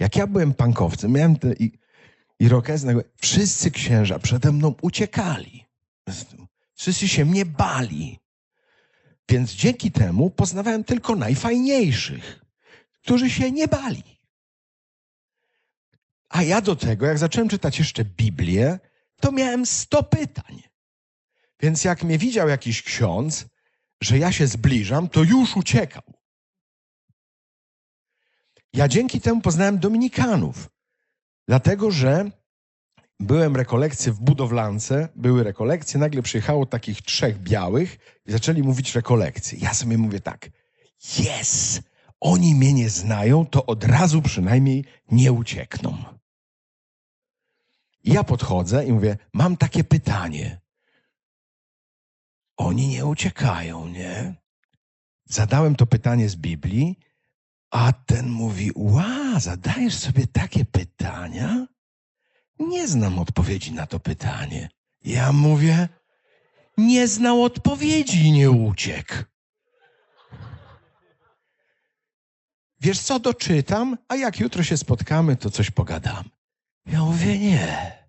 Jak ja byłem pankowcem, miałem te i, irokezę, nagle wszyscy księża przede mną uciekali. Wszyscy się mnie bali. Więc dzięki temu poznawałem tylko najfajniejszych, którzy się nie bali. A ja do tego, jak zacząłem czytać jeszcze Biblię, to miałem sto pytań. Więc jak mnie widział jakiś ksiądz, że ja się zbliżam, to już uciekał. Ja dzięki temu poznałem Dominikanów, dlatego że byłem rekolekcje w budowlance, były rekolekcje, nagle przyjechało takich trzech białych i zaczęli mówić rekolekcje. Ja sobie mówię tak, jest, oni mnie nie znają, to od razu przynajmniej nie uciekną. I ja podchodzę i mówię, mam takie pytanie. Oni nie uciekają, nie? Zadałem to pytanie z Biblii, a ten mówi: Ła, zadajesz sobie takie pytania? Nie znam odpowiedzi na to pytanie. Ja mówię: Nie znał odpowiedzi nie uciekł. Wiesz co, doczytam, a jak jutro się spotkamy, to coś pogadam. Ja mówię: Nie.